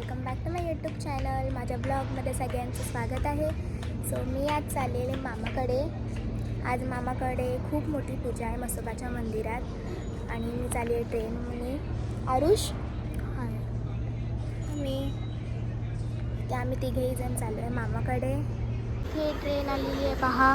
Welcome back to my YouTube channel. माझ्या ब्लॉगमध्ये सगळ्यांचं स्वागत आहे. सो मी आज चाललेले मामाकडे. आज मामाकडे खूप मोठी पूजा आहे मसोबाच्या मंदिरात. आणि मी चालली आहे ट्रेनने आरुष? मी. ते आम्ही तिघेही जण चाललो आहे मामाकडे. हे ट्रेन आलेली आहे पहा.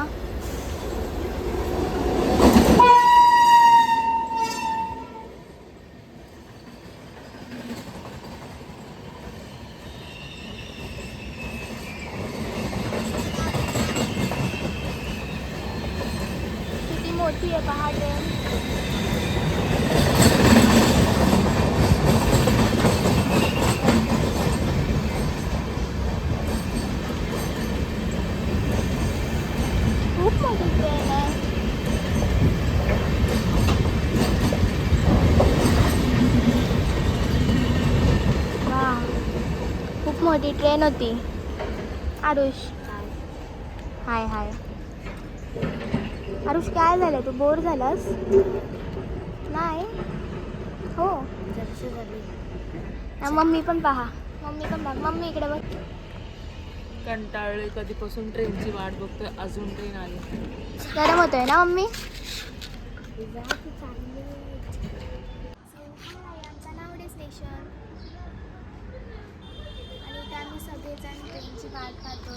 किती मोठी आहे पहा ट्रेन खूप मोठी ट्रेन आहे वा खूप मोठी ट्रेन होती आरुष हाय हाय आरुष काय झालं तू बोर झालास? नाही? हो. मम्मी पण पहा. मम्मी पण बघ मम्मी इकडे बघ. कंटाळले कधीपासून ट्रेनची वाट बघतोय अजून ट्रेन आली गरम होतोय ना मम्मी? स्टेशन आणि आम्ही सगळेजण ट्रेनची वाट पाहतो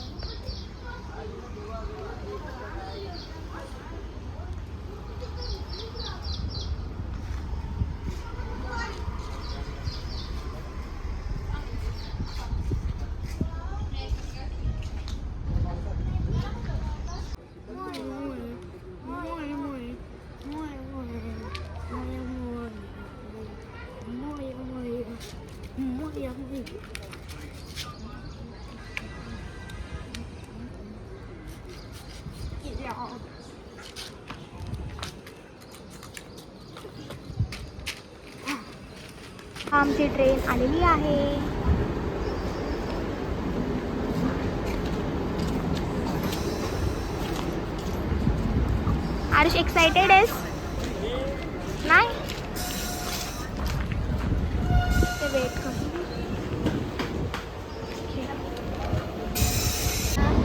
Moi, moi, moi, moi, moi, moi, moi, moi, moi, moi, moi, moi, आमची ट्रेन आलेली आहे. आरुष एक्साइटेड आहेस? नाही? ते वेट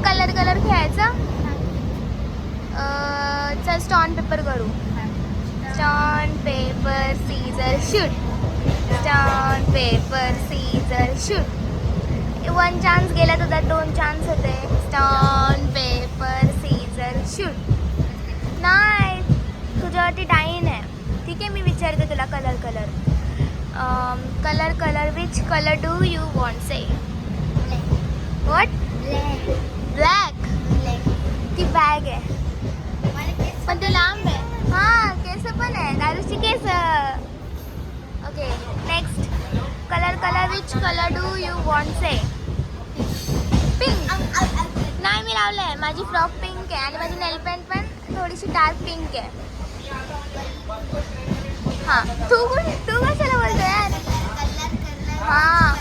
कलर कलर खेळायचा चल स्टॉन पेपर करू. Stone paper scissors shoot stone paper scissors shoot one chance गेला तुझा दोन चान्स होते. स्टॉन पेपर सीझर शूट नाही तुझ्यावरती डाईन आहे. ठीक आहे मी विचारते तुला colour colour colour colour which colour do you want say what black ती बॅग आहे पण ते लांब आहे हां केस पण आहे दारूची case okay next colour which colour do you want say pink नाही मी लावलंय. माझी फ्रॉक पिंक आहे आणि माझी नेल पेंट पण थोडीशी डार्क पिंक आहे. हां. तू कोण तू कशाला बोलतो यार? हां.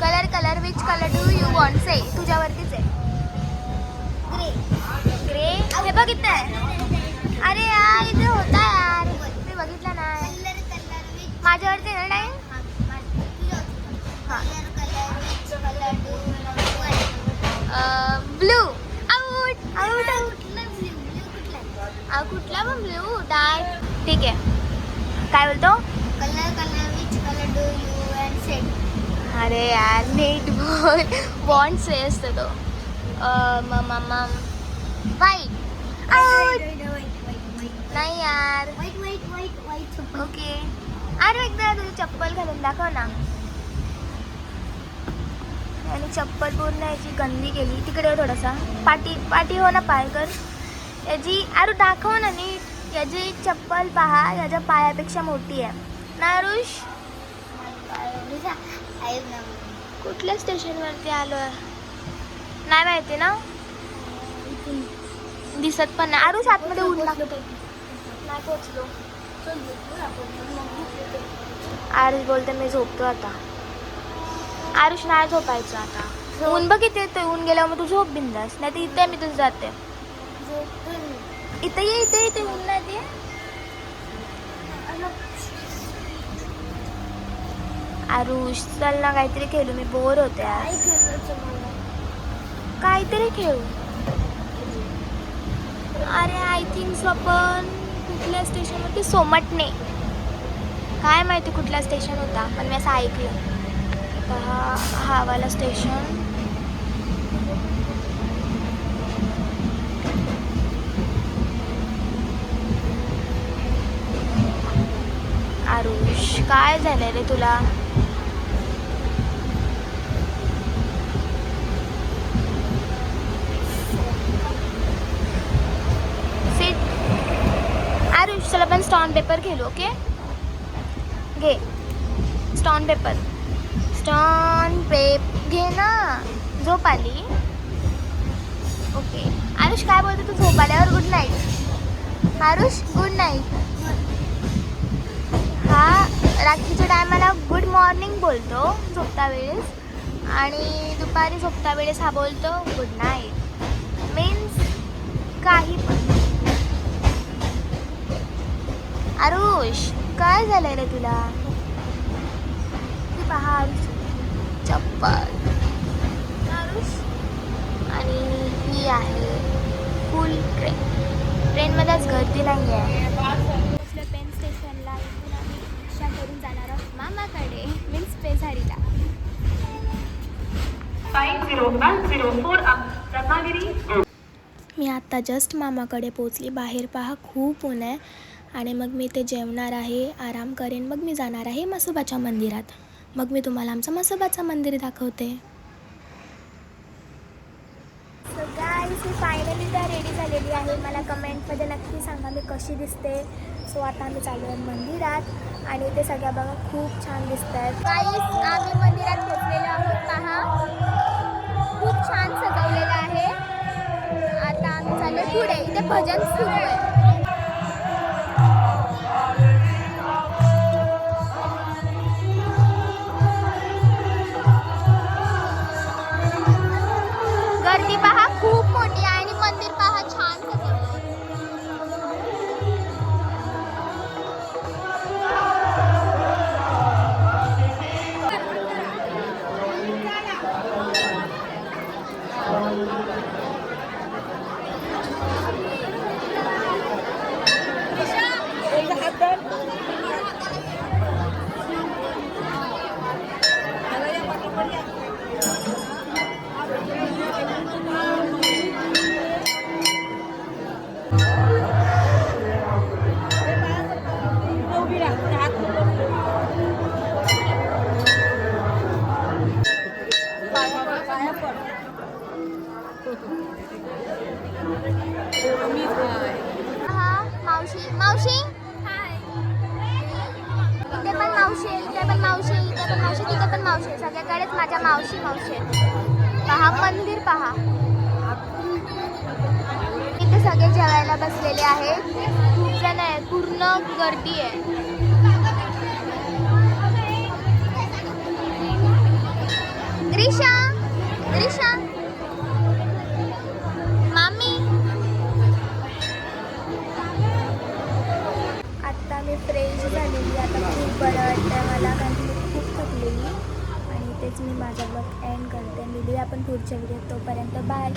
Colour colour which colour do you want say तुझ्यावरतीच आहे. ग्रे हे बघितलं आहे अरे यार इथे होता यार. मी बघितलं नाही. माझ्यावरती आहे ना time blue out out out कुठला पण ब्लू डार्क ठीक आहे काय बोलतो अरे यार नीट बोल बॉन्ड से असतो तो. वाईट आउट नाही यार. ओके अरे एकदा तुझी चप्पल घालून दाखव ना. आणि चप्पल पूर्ण याची गंदी केली तिकडे थोडासा. पाठी पाठी हो ना पाय कर. याची अरे दाखव ना नीट. याची चप्पल पहा याच्या पायापेक्षा मोठी आहे. ना आरुष कुठल्या स्टेशनवरती आलो नाही माहिती ना? दिसत पण नाही. आरुष आतमध्ये ऊन लागते नाही पोचलो. आरुष बोलते मी झोपतो आता. आरुष नाही झोपायचं आता. ऊन बघ इथे येतोय ऊन गेल्यावर मग तू झोप बिंदास नाही तर इथे मी तुझं जाते. इथे ये इथे इथे ऊन नाही ते आरुष चल ना काहीतरी खेळू मी बोर होते आज. काहीतरी खेळू. अरे आय थिंक आपण कुठल्या स्टेशनवरती सोमटणे. काय माहिती कुठला स्टेशन होता पण मी असं ऐकलं. तर हा वाला स्टेशन आरुष काय झालंय रे तुला? सिट आरुष चल पण स्टॉन पेपर घेलो ओके घे. स्टॉन पेपर स्टॉन पेप घे ना. झोप आली. ओके आरुष काय बोलतो? तू झोप आल्यावर good night Aarush good night हा रात्रीच्या टायमाला गुड मॉर्निंग बोलतो झोपता वेळेस. आणि दुपारी झोपता वेळेस हा बोलतो गुड नाईट मीन्स काही पण. आरुष काय झालंय रे तुला? ती पहा आरुष. चप्पल. आणि ही आहे फुल ट्रेन ट्रेनमध्येच गर्दी नाही आहे पोचलो पेन स्टेशनला इथून आम्ही रिक्षा करून जाणार आहोत मामाकडे मीन्स पेझारीला. मी आत्ता जस्ट मामाकडे पोचली बाहेर पहा खूप ऊन आहे. आणि मग मी ते जेवणार आहे आराम करेन. मग मी जाणार आहे मसोबाच्या मंदिरात. मग मी तुम्हाला आमचं मसोबाचं मंदिर दाखवते. मी फायनली त्या रेडी झालेली आहे. मला कमेंटमध्ये नक्की सांगा मी कशी दिसते. सो आता आम्ही चालू आहे मंदिरात आणि ते सगळ्या बघा खूप छान दिसत आहेत गाईज आम्ही मंदिरात पोचलेलो आहोत. पहा. खूप छान सजवलेलं आहे. आता आम्ही चाललो पुढे. इथे भजन सुरू आहे. मावशी मावशी? इथे पण मावशी आहे इथे पण मावशी आहे इथे पण मावशी तिथे पण मावशी आहे. सगळ्याकडेच माझ्या मावशी मावशी आहेत. पहा मंदिर पहा. इथे सगळे जेवायला बसलेले आहेत. खूप जण आहे पूर्ण गर्दी आहे. ग्रीषा ग्रीषा मी फ्रेश झालेली आता खूप बरं वाटतं मला कारण मी खूप थकलेली आणि तेच मी माझा ब्लॉग एंड करते. मिळूया आपण पुढच्या व्हिडिओ तोपर्यंत बाय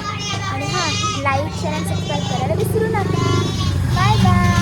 आणि हां लाईक शेअर आणि सबस्क्राईब करायला विसरू नका. Bye bye